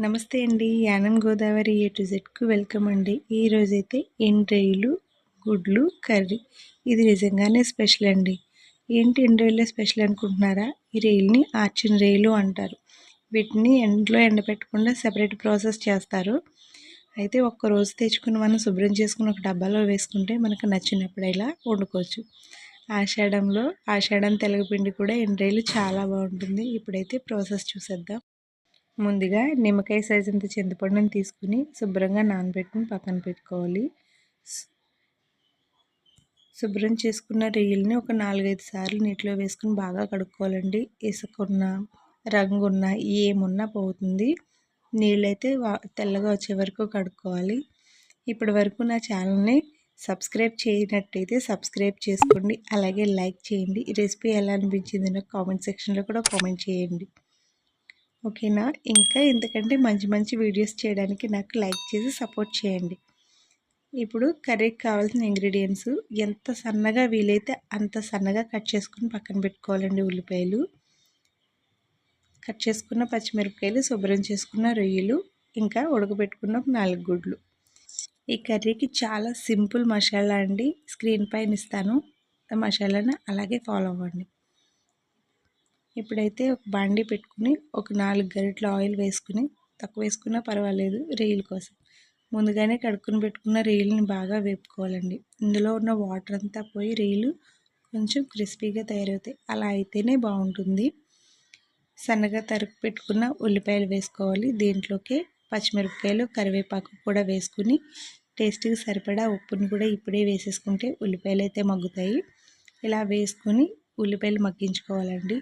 నమస్తే అండి. Yanam Godavari A to జెడ్కు వెల్కమ్ అండి. ఈరోజైతే ఎండ్రైలు గుడ్లు కర్రీ. ఇది నిజంగానే స్పెషల్ అండి. ఏంటి ఎండ్రైల్లో స్పెషల్ అనుకుంటున్నారా? ఈ రైల్ని ఆర్చిన్ రైలు అంటారు. వీటిని ఎండలో ఎండపెట్టకుండా సెపరేట్ ప్రాసెస్ చేస్తారు. అయితే ఒక్క రోజు తెచ్చుకుని మనం శుభ్రం చేసుకుని ఒక డబ్బాలో వేసుకుంటే మనకు నచ్చినప్పుడు ఇలా వండుకోవచ్చు. ఆషాఢంలో ఆషాఢం తెలగపిండి కూడా ఎండ్రైలు చాలా బాగుంటుంది. ఇప్పుడైతే ప్రాసెస్ చూసేద్దాం. ముందుగా నిమ్మకాయ సైజ్ అంత చింతపండుని తీసుకుని శుభ్రంగా నానబెట్టుకుని పక్కన పెట్టుకోవాలి. శుభ్రం చేసుకున్న రొయ్యల్ని ఒక నాలుగైదు సార్లు నీటిలో వేసుకుని బాగా కడుక్కోవాలండి. ఇసుకున్న రంగున్న ఏమున్నా పోతుంది. నీళ్ళైతే తెల్లగా వచ్చే వరకు కడుక్కోవాలి. ఇప్పటి వరకు నా ఛానల్ని సబ్స్క్రైబ్ చేయనట్టయితే సబ్స్క్రైబ్ చేసుకోండి. అలాగే లైక్ చేయండి. ఈ రెసిపీ ఎలా అనిపించింది నాకు కామెంట్ సెక్షన్లో కూడా కామెంట్ చేయండి. ఓకేనా? ఇంకా ఎందుకంటే మంచి మంచి వీడియోస్ చేయడానికి నాకు లైక్ చేసి సపోర్ట్ చేయండి. ఇప్పుడు కర్రీకి కావాల్సిన ఇంగ్రీడియంట్స్ ఎంత సన్నగా వీలైతే అంత సన్నగా కట్ చేసుకుని పక్కన పెట్టుకోవాలండి ఉల్లిపాయలు. కట్ చేసుకున్న పచ్చిమిరపకాయలు శుభ్రం చేసుకున్న రొయ్యలు ఇంకా ఉడకబెట్టుకున్న నాలుగు గుడ్లు. ఈ కర్రీకి చాలా సింపుల్ మసాలా అండి. స్క్రీన్ పైన ఇస్తాను. మసాలాను అలాగే ఫాలో అవ్వండి. ఇప్పుడైతే ఒక బాండీ పెట్టుకుని ఒక నాలుగు గరిటల ఆయిల్ వేసుకుని తక్కువ వేసుకున్నా పర్వాలేదు రీల్ కోసం. ముందుగానే కడుక్కుని పెట్టుకున్న రీల్ని బాగా వేపుకోవాలండి. ఇందులో ఉన్న వాటర్ అంతా పోయి రీలు కొంచెం క్రిస్పీగా తయారవుతాయి. అలా అయితేనే బాగుంటుంది. సన్నగా తరుగు పెట్టుకున్న ఉల్లిపాయలు వేసుకోవాలి. దీంట్లోకి పచ్చిమిరపకాయలు కరివేపాకు కూడా వేసుకుని టేస్ట్కి సరిపడా ఉప్పుని కూడా ఇప్పుడే వేసేసుకుంటే ఉల్లిపాయలు అయితే మగ్గుతాయి. ఇలా వేసుకొని ఉల్లిపాయలు మగ్గించుకోవాలండి.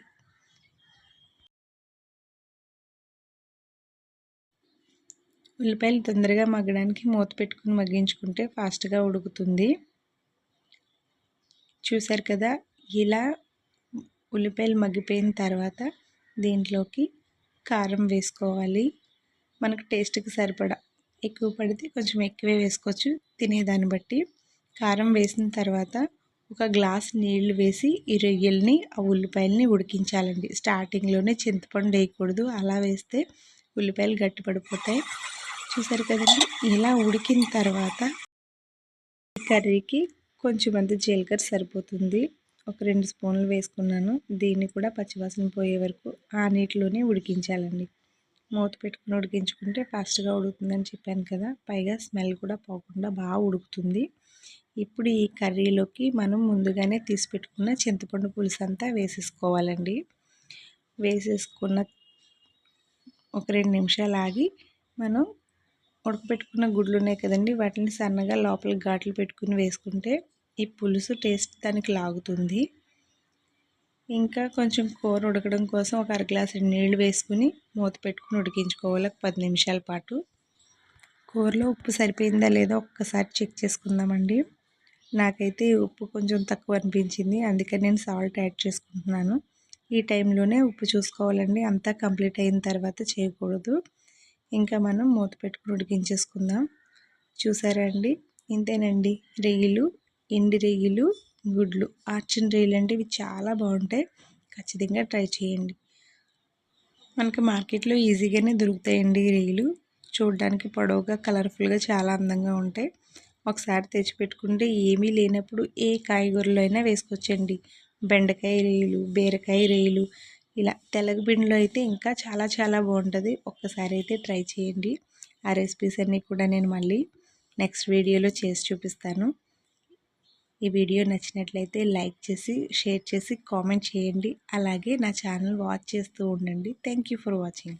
ఉల్లిపాయలు తొందరగా మగ్గడానికి మూత పెట్టుకుని మగ్గించుకుంటే ఫాస్ట్గా ఉడుకుతుంది. చూసారు కదా ఇలా ఉల్లిపాయలు మగ్గిపోయిన తర్వాత దీంట్లోకి కారం వేసుకోవాలి. మనకు టేస్ట్కి సరిపడా ఎక్కువ పడితే కొంచెం ఎక్కువే వేసుకోవచ్చు తినేదాన్ని బట్టి. కారం వేసిన తర్వాత ఒక గ్లాస్ నీళ్ళు వేసి ఈ రొయ్యల్ని ఆ ఉల్లిపాయలని ఉడికించాలండి. స్టార్టింగ్లోనే చింతపండు వేయకూడదు. అలా వేస్తే ఉల్లిపాయలు గట్టిపడిపోతాయి చూసారు కదండి? ఇలా ఉడికిన తర్వాత కర్రీకి కొంచెం అంత జీలకర్ర సరిపోతుంది. ఒక రెండు స్పూన్లు వేసుకున్నాను. దీన్ని కూడా పచ్చివాసన పోయే వరకు ఆ నీటిలోనే ఉడికించాలండి. మూత పెట్టుకుని ఉడికించుకుంటే ఫాస్ట్గా ఉడుకుతుందని చెప్పాను కదా? పైగా స్మెల్ కూడా పోకుండా బాగా ఉడుకుతుంది. ఇప్పుడు ఈ కర్రీలోకి మనం ముందుగానే తీసి పెట్టుకున్న చింతపండు పులుసు అంతా వేసేసుకోవాలండి. వేసేసుకున్న ఒక రెండు నిమిషాలు ఆగి మనం ఉడకపెట్టుకున్న గుడ్లు ఉన్నాయి కదండి వాటిని సన్నగా లోపల ఘాట్లు పెట్టుకుని వేసుకుంటే ఈ పులుసు టేస్ట్ దానికి లాగుతుంది. ఇంకా కొంచెం కూర ఉడకడం కోసం ఒక అర గ్లాసు నీళ్ళు వేసుకుని మూత పెట్టుకుని ఉడికించుకోవాలి ఒక పది నిమిషాల పాటు. కూరలో ఉప్పు సరిపోయిందా లేదా ఒక్కసారి చెక్ చేసుకుందామండి. నాకైతే ఉప్పు కొంచెం తక్కువ అనిపించింది అందుకని నేను సాల్ట్ యాడ్ చేసుకుంటున్నాను. ఈ టైంలోనే ఉప్పు చూసుకోవాలండి అంతా కంప్లీట్ అయిన తర్వాత చేయకూడదు. ఇంకా మనం మూత పెట్టుకుని ఉడికించేసుకుందాం. చూసారా అండి? ఇంతేనండి. రెయ్యిలు ఎండి రెయ్యిలు గుడ్లు. ఆర్చిన రెయ్యిలు అంటే ఇవి చాలా బాగుంటాయి. ఖచ్చితంగా ట్రై చేయండి. మనకి మార్కెట్లో ఈజీగానే దొరుకుతాయండి ఈ రెయ్యిలు చూడడానికి పొడవుగా కలర్ఫుల్గా చాలా అందంగా ఉంటాయి. ఒకసారి తెచ్చిపెట్టుకుంటే ఏమీ లేనప్పుడు ఏ కాయగూరలో అయినా వేసుకోవచ్చండి. బెండకాయ రేయులు బీరకాయ రేయులు ఇలా తెలగపిండిలో అయితే ఇంకా చాలా చాలా బాగుంటుంది. ఒక్కసారి అయితే ట్రై చేయండి. ఆ రెసిపీస్ అన్నీ కూడా నేను మళ్ళీ నెక్స్ట్ వీడియోలో చేసి చూపిస్తాను. ఈ వీడియో నచ్చినట్లయితే లైక్ చేసి షేర్ చేసి కామెంట్ చేయండి. అలాగే నా ఛానల్ వాచ్ చేస్తూ ఉండండి. Thank for watching